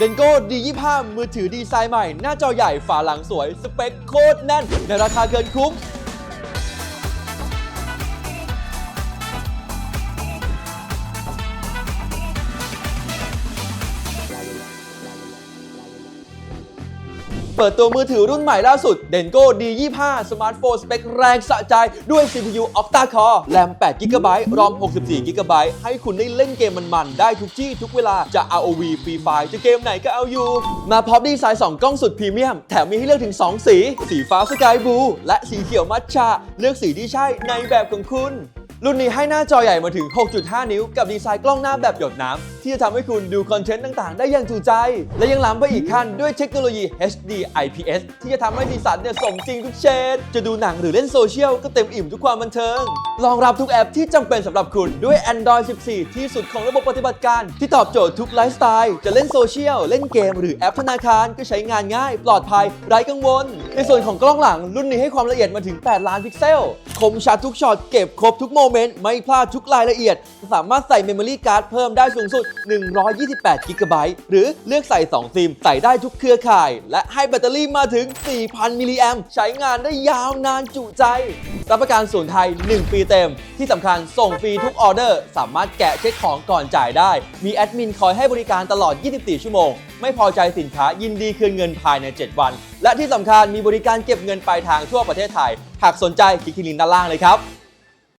เดนโก้ D25 มือถือดีไซน์ใหม่ หน้าจอใหญ่ฝาหลังสวย สเปคโคตรแน่น ในราคาเกินคุ้ม เปิดตัวมือถือรุ่นใหม่ล่าสุด Dengo D25 สมาร์ทโฟนสเปคแรงสะใจ ด้วย CPU Octa Core แรม8 GB รอม 64 GB ให้คุณได้เล่นเกมมันๆ ได้ทุกที่ทุกเวลาจะ ROV Free Fire จะเกมไหนก็เอาอยู่ มาพร้อมดีไซน์ 2 กล้องสุดพรีเมียม แถมมีให้เลือกถึง 2 สี สีฟ้าสกายบลูและสีเขียวมัทฉะเลือกสีที่ใช่ในแบบของคุณ รุ่นนี้ให้หน้าจอใหญ่มาถึง 6.5 นิ้ว กับดีไซน์กล้องหน้าแบบหยดน้ำ ที่จะทำให้คุณดูคอนเทนต์ต่างๆ ได้อย่างถูกใจ และยังล้ำไปอีกขั้นด้วยเทคโนโลยี HD IPS ที่จะทำให้ดีไซน์เนี่ยสมจริงทุกเชดจะดูหนังหรือเล่นโซเชียลก็เต็มอิ่มทุกความบันเทิง รองรับทุกแอปที่จำเป็นสำหรับคุณด้วย Android 14 ที่สุดของระบบปฏิบัติการ ที่ตอบโจทย์ทุกไลฟ์สไตล์ จะเล่นโซเชียล เล่นเกม หรือแอปธนาคารก็ใช้งานง่าย ปลอดภัย ไร้กังวล ในส่วนของกล้องหลังรุ่นนี้ให้ความละเอียดมาถึง 8 ล้านพิกเซล คมชัดทุกช็อตเก็บครบทุกโมเมนต์ ไม่พลาดทุกรายละเอียด สามารถใส่เมมโมรี่การ์ดเพิ่มได้สูงสุด 128กิกะไบต์หรือเลือกใส่ 2 ซิม ใส่ได้ทุกเครือข่าย และให้แบตเตอรี่มาถึง 4,000 มิลลิแอมป์ใช้งานได้ยาวนานจุใจรับประกันศูนย์ไทย 1 ปีเต็ม ที่สำคัญส่งฟรีทุกออเดอร์ สามารถแกะเช็คของก่อนจ่ายได้ มีแอดมินคอยให้บริการตลอด 24 ชั่วโมง ไม่พอใจสินค้ายินดีคืนเงินภายใน 7 วัน และที่สำคัญมีบริการเก็บเงินปลายทางทั่วประเทศไทย หากสนใจคลิกที่ลิงก์ด้านล่างเลยครับ